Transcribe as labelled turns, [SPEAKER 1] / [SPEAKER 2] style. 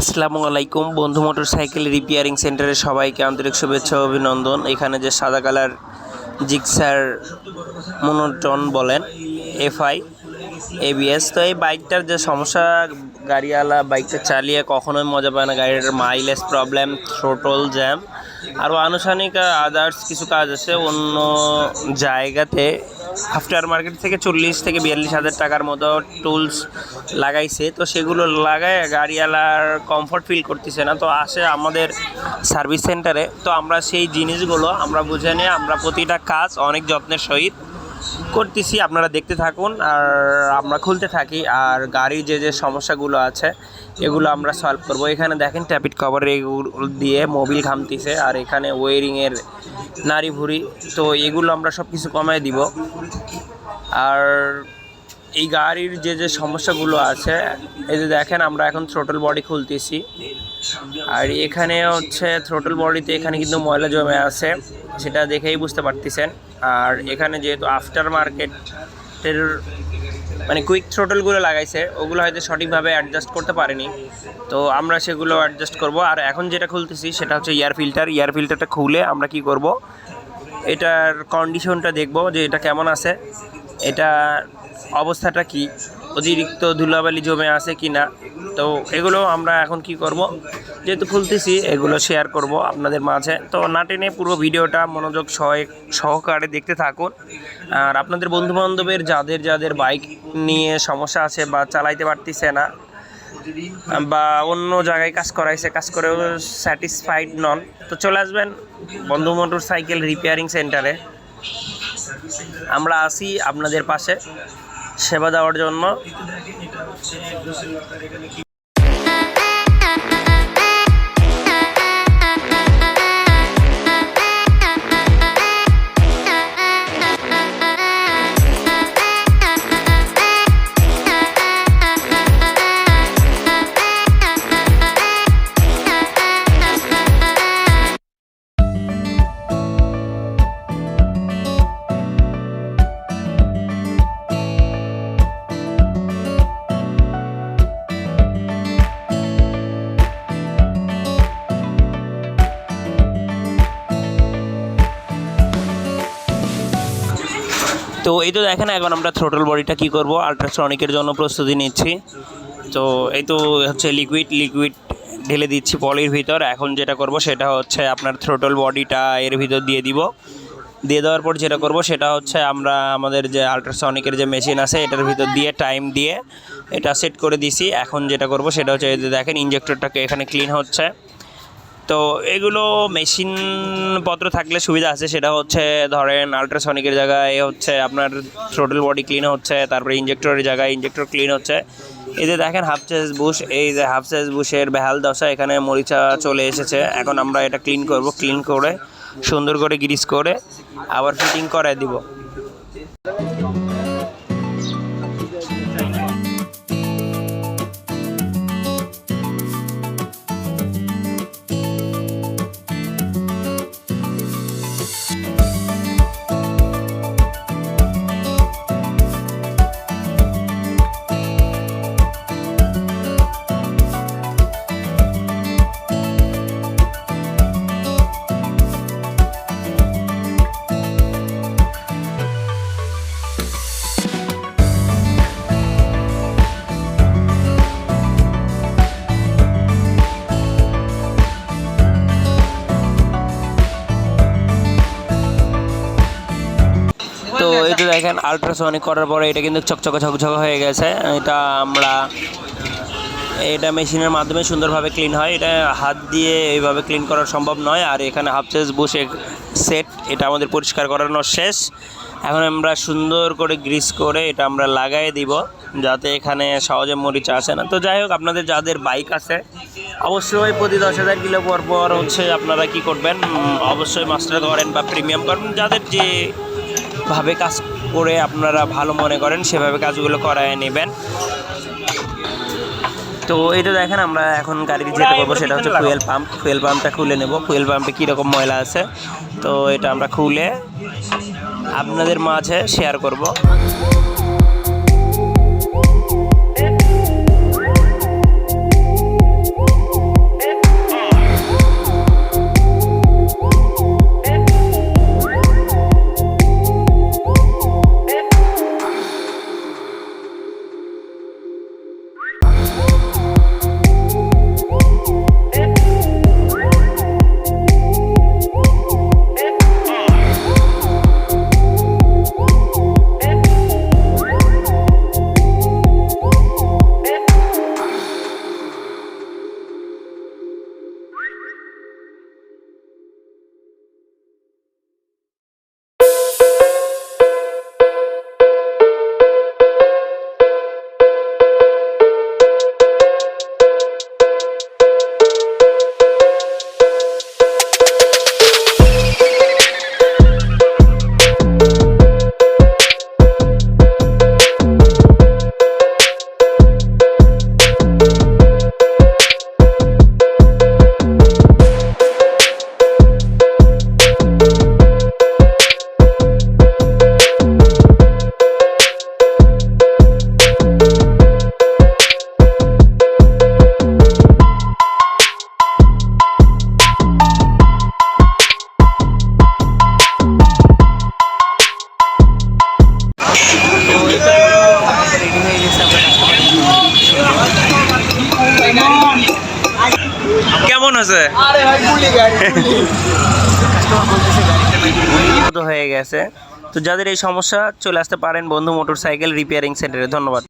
[SPEAKER 1] আসসালামু আলাইকুম, বন্ধু মোটর সাইকেল রিপেয়ারিং সেন্টারে সবাইকে আন্তরিক শুভেচ্ছা অভিনন্দন। এখানে যে সাদা কালার জিক্সার মনোটন বলেন, এফআই, এবিএস, তো এই বাইকটার যে সমস্যা, গাড়িওয়ালা বাইকটা চালিয়ে কখনোই মজা পায় না গাড়িটার মাইলেজ প্রবলেম থ্রোটল জ্যাম আরও আনুষ্ঠানিক আদার্স কিছু কাজ আছে, অন্য জায়গাতে আফটার মার্কেট থেকে চল্লিশ থেকে বিয়াল্লিশ হাজার টাকার মতো টুলস লাগাইছে। তো সেগুলো লাগায় গাড়িওয়ালার কমফর্ট ফিল করতেছে না। তো আসে আমাদের সার্ভিস সেন্টারে তো আমরা সেই জিনিসগুলো আমরা বুঝে নিয়ে আমরা প্রতিটা কাজ অনেক যত্নের সহিত করতেছি, আপনারা দেখতে থাকুন আর আমরা খুলতে থাকি। আর গাড়ি যে যে সমস্যাগুলো আছে, এগুলো আমরা সলভ করব। এখানে দেখেন ট্যাপিট কভার এগুলো দিয়ে মোবিল ঘামতিছে আর এখানে ওয়ারিংয়ের নাড়ি ভুড়ি তো এগুলো আমরা সব কিছু কমায় দিব। আর এই গাড়ির যে যে সমস্যাগুলো আছে, এই যে দেখেন আমরা এখন থ্রোটল বডি খুলতেছি। আর এখানে হচ্ছে থ্রোটল বডিতে এখানে কিন্তু ময়লা জমে আছে, সেটা দেখেই বুঝতে পারতেছেন। আর এখানে যেহেতু আফটার মার্কেটের মানে কুইক থ্রোটলগুলো লাগাইছে, ওগুলো হয়তো সঠিকভাবে অ্যাডজাস্ট করতে পারেনি। তো আমরা সেগুলো অ্যাডজাস্ট করব। আর এখন যেটা খুলতেছি, সেটা হচ্ছে এয়ার ফিল্টার এয়ার ফিল্টারটা খুলে আমরা কি করব, এটার কন্ডিশনটা দেখব যে এটা কেমন আছে। এটা অবস্থাটা কি? অতিরিক্ত ধুলাবালি জমে আছে কি না তো এগুলো আমরা এখন কি করব? যেহেতু খুলতেছি, এগুলো শেয়ার করব আপনাদের মাঝে। তো না টেনে পুরো ভিডিওটা মনোযোগ সহকারে দেখতে থাকুন। আর আপনাদের বন্ধুবান্ধবের যাদের যাদের বাইক নিয়ে সমস্যা আছে বা চালাইতে পারতেছে না, বা অন্য জায়গায় কাজ করাইছে, কাজ করেও স্যাটিসফাইড নন, তো চলে আসবেন বন্ধু মোটর সাইকেল রিপেয়ারিং সেন্টারে আমরা আসি আপনাদের পাশে সেবা দেওয়ার জন্য। তো এই তো দেখেন, এখন আমরা থ্রোটল বডিটা কি করব? আলট্রাসনিকের জন্য প্রস্তুতি নিচ্ছি। তো এই তো হচ্ছে লিকুইড লিকুইড ঢেলে দিচ্ছি পলির ভিতর। এখন যেটা করব, সেটা হচ্ছে আপনার থ্রোটল বডিটা এর ভিতর দিয়ে দিব। দিয়ে দেওয়ার পর যেটা করব, সেটা হচ্ছে আমরা আমাদের যে আল্ট্রাসনিকের যে মেশিন আছে, এটার ভিতর দিয়ে টাইম দিয়ে এটা সেট করে দিছি। এখন যেটা করব, সেটা হচ্ছে দেখেন ইঞ্জেক্টরটাকে এখানে ক্লিন হচ্ছে। তো এগুলো মেশিন পত্র থাকলে সুবিধা আছে, সেটা হচ্ছে ধরেন আল্ট্রাসনিকের জায়গায় হচ্ছে আপনার থ্রোটল বডি ক্লিন হচ্ছে, তারপরে ইঞ্জেক্টরের জায়গায় ইঞ্জেক্টর ক্লিন হচ্ছে। এই যে দেখেন হাফ চেস বুশ এই যে হাফ চেস বুশের বেহাল দশা, এখানে মরিচা চলে এসেছে। এখন আমরা এটা ক্লিন করব ক্লিন করে সুন্দর করে গ্রিস করে আবার ফিটিং করায় দিব। তো দেখেন আল্ট্রাসনিক করার পরে এটা কিন্তু চকচকে ঝকঝকে হয়ে গেছে। এটা আমরা, এটা মেশিনের মাধ্যমে সুন্দরভাবে ক্লিন হয়। এটা হাত দিয়ে এইভাবে ক্লিন করা সম্ভব নয়। আর এখানে হাফ চেস বসে সেট এটা আমাদের পরিষ্কার করানো শেষ। এখন আমরা সুন্দর করে গ্রিস করে এটা আমরা লাগাই দিব, যাতে এখানে সহজে মরিচা আসে না। তো যাই হোক, আপনাদের যাদের বাইক আছে, অবশ্যই প্রতি দশ হাজার কিলো পর পর হচ্ছে আপনারা কি করবেন? অবশ্যই মাস্টার করেন বা প্রিমিয়াম করেন যাদের যে ভাবে কাজ করে আপনারা ভালো মনে করেন সেভাবে কাজগুলো করায় নেবেন। তো এটা তো দেখেন আমরা এখন গাড়িতে যেটা করব সেটা হচ্ছে ফুয়েল পাম্প ফুয়েল পাম্পটা খুলে নেব। ফুয়েল পাম্পে কীরকম ময়লা আছে তো এটা আমরা খুলে আপনাদের মাঝে শেয়ার করব। কেমন আছে।
[SPEAKER 2] আরে ভাই গুলি গাড়ি গুলি।
[SPEAKER 1] মতো হয়ে গেছে। তো যাদের এই সমস্যা চলে আসতে পারেন বন্ধু মোটরসাইকেল রিপেয়ারিং সেন্টারে ধন্যবাদ।